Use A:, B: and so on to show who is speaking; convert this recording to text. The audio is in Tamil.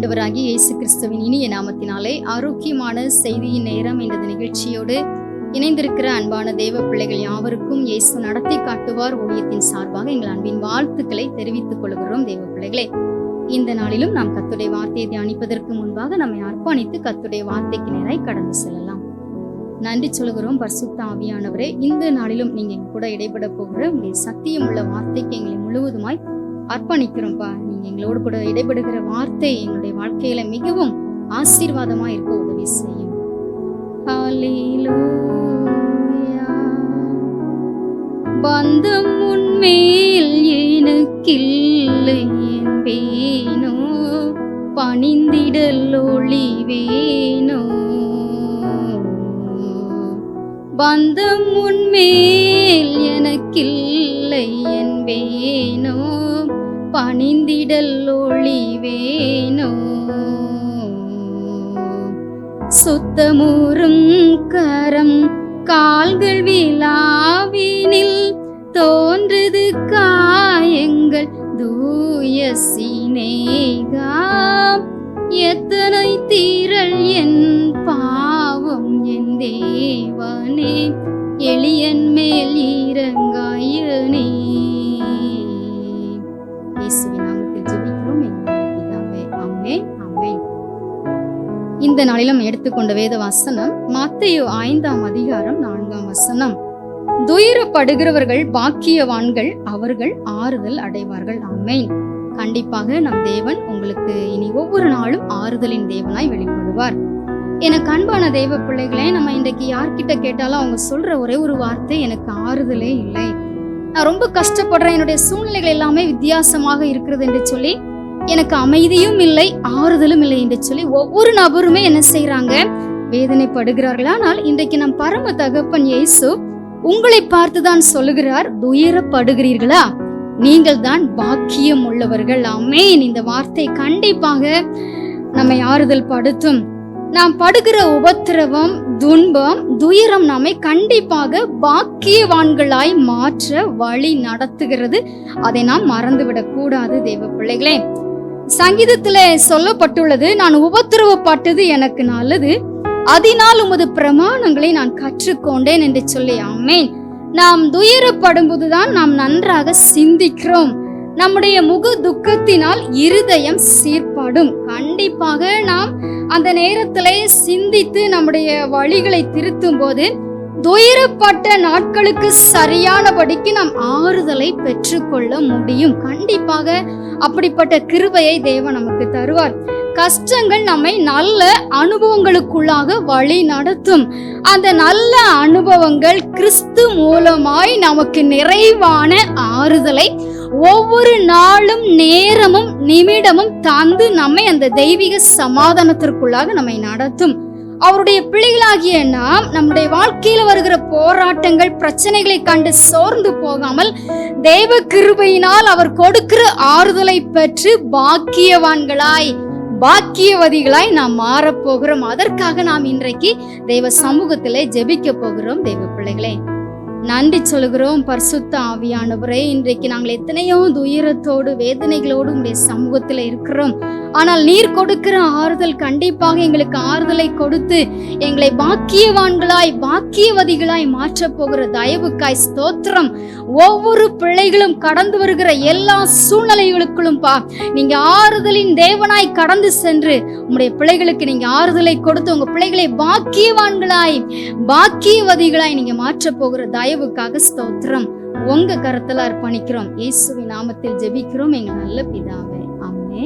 A: ஆண்டவராகிய இயேசு கிறிஸ்துவின் இனிய நாமத்தினாலே ஆரோக்கியமான செய்தியின் நேரம் என்ற நிகழ்ச்சியோடு இணைந்திருக்கிற அன்பான தேவ பிள்ளைகள் யாவருக்கும் இயேசு நடத்தி காட்டுவார் ஊழியத்தின் சார்பாக எங்கள் அன்பின் வாழ்த்துக்களை தெரிவித்துக் கொள்கிறோம் தேவ பிள்ளைகளே. இந்த நாளிலும் நாம் கத்துடைய வார்த்தையை தியானிப்பதற்கு முன்பாக நம்மை அர்ப்பணித்து கத்துடைய வார்த்தைக்கு நேராய் கடந்து செல்லலாம். நன்றி சொல்கிறோம் பர்சுத்த ஆவியானவரே. இந்த நாளிலும் நீங்க கூட இடைபட போகிற உங்களுடைய சத்தியம் உள்ள வார்த்தைக்கு எங்களை முழுவதுமாய் அர்ப்பணிக்கிறோம்ப்பா நீங்க எங்களோடு கூட இடைபடுகிற வார்த்தை எங்களுடைய வாழ்க்கையில மிகவும் ஆசீர்வாதமா இருக்க உதவி செய்யும். பந்தம் உண்மையில் எனக்கில்லை என்பேனோ பணிந்திடல் ஒளிவேனோ? பந்தம் உன்மேல் எனக்கில்லை என்பேனோ பணிந்திடல் ஒளிவேனோ சுத்தமுறும் கரம் கால்கள் விழாவினில் தோன்றுது காயங்கள் தூய சினேகா எத்தனை தீரல் என் பாவம் என் தேவனே எளியன் இந்த நாளிலும் எடுத்துக்கொண்ட வேத வசனம் மத்தையோ ஐந்தாம் அதிகாரம் நான்காம் வசனம். துயரப்படுகிறவர்கள் பாக்கியவான்கள் அவர்கள் ஆறுதல் அடைவார்கள். ஆமென். கண்டிப்பாக நம் தேவன் உங்களுக்கு இனி ஒவ்வொரு நாளும் ஆறுதலின் தேவனாய் வெளிப்படுவார். எனக்கு அன்பான தெய்வ பிள்ளைகளே நம்ம இன்றைக்கு யார்கிட்ட கேட்டாலும் அவங்க சொல்ற ஒரே ஒரு வார்த்தை எனக்கு ஆறுதலே இல்லை. நான் ரொம்ப கஷ்டப்படுறேன். என்னுடைய சூழ்நிலைகள் எல்லாமே வித்தியாசமாக இருக்கிறது என்று சொல்லி எனக்கு அமைதியும் இல்லை ஆறுதலும் இல்லை என்று சொல்லி ஒவ்வொரு நபருமே என்ன செய்யறாங்க வேதனைப்படுகிறார்கள். ஆனால் இன்றைக்கு நம் பரம தகப்பன் இயேசு உங்களை பார்த்துதான் சொல்லுகிறார் துயரப்படுகிறீர்களா? நீங்கள் தான் பாக்கியம் உள்ளவர்கள். அமேன் இந்த வார்த்தை கண்டிப்பாக நம்மை ஆறுதல் படுத்தும். நாம் படுகிற உபத்திரவம் துன்பம் துயரம் நம்மை கண்டிப்பாக பாக்கியவான்களாய் மாற்ற வழி நடத்துகிறது. அதை நாம் மறந்துவிடக் கூடாது தேவ பிள்ளைகளே. சங்கீதத்துல சொல்லப்பட்டுள்ளது நான் உபத்திரவப்பட்டது எனக்கு நல்லது. அதனால் உமது பிரமாணங்களை நான் கற்றுக்கொண்டேன் என்று சொல்லி அம்மேன் நாம் துயரப்படும் போதுதான் நாம் நன்றாக சிந்திக்கிறோம். நம்முடைய முக துக்கத்தினால் இருதயம் சீர்படும். கண்டிப்பாக நாம் அந்த நேரத்திலே சிந்தித்து நம்முடைய வழிகளை திருத்தும் போது துயரப்பட்ட நாட்களுக்கு சரியானபடிக்கு நாம் ஆறுதலை பெற்றுக்கொள்ள முடியும். கண்டிப்பாக அப்படிப்பட்ட கிருபையை தேவன் நமக்கு தருவார். கஷ்டங்கள் நம்மை நல்ல அனுபவங்களுக்குள்ளாக வழி நடத்தும். அந்த நல்ல அனுபவங்கள் கிறிஸ்து மூலமாய் நமக்கு நிறைவான ஆறுதலை ஒவ்வொரு நாளும் நேரமும் நிமிடமும் தந்து நம்மை அந்த தெய்வீக சமாதானத்திற்குள்ளாக நம்மை நடத்தும். அவருடைய பிள்ளைகளாகிய நாம் நம்முடைய வாழ்க்கையில் வருகிற போராட்டங்கள் பிரச்சனைகளை கண்டு சோர்ந்து போகாமல் தெய்வ கிருபையினால் அவர் கொடுக்கிற ஆறுதலை பெற்று பாக்கியவான்களாய் பாக்கியவதிகளாய் நாம் மாறப்போகிறோம் அதற்காக நாம் இன்றைக்கு தெய்வ சமூகத்திலே ஜெபிக்க போகிறோம் தெய்வ பிள்ளைகளே. நன்றி சொல்கிறோம் பரிசுத்த ஆவியானவரே. இன்றைக்கு நாங்கள் எத்தனையோ துயரத்தோடு வேதனைகளோடு உங்களுடைய சமூகத்தில் இருக்கிறோம். ஆனால் நீர் கொடுக்கிற ஆறுதல் கண்டிப்பாக எங்களுக்கு ஆறுதலை கொடுத்து எங்களை பாக்கியவான்களாய் பாக்கியவதிகளாய் மாற்றப் போகிற தயவுக்காய் ஸ்தோத்திரம். ஒவ்வொரு பிள்ளைகளும் கடந்து வருகிற எல்லா சூழ்நிலைகளுக்குள்ளும் பா நீங்க ஆறுதலின் தேவனாய் கடந்து சென்று உங்களுடைய பிள்ளைகளுக்கு நீங்க ஆறுதலை கொடுத்து உங்க பிள்ளைகளை பாக்கியவான்களாய் பாக்கியவதிகளாய் நீங்க மாற்றப் போகிற தயவுக்காக ஸ்தோத்திரம். உங்க கருத்தலார் பணிக்கிறோம் இயேசுவின் நாமத்தில் ஜெபிக்கிறோம். எங்க நல்ல பிதாவே. அம்மே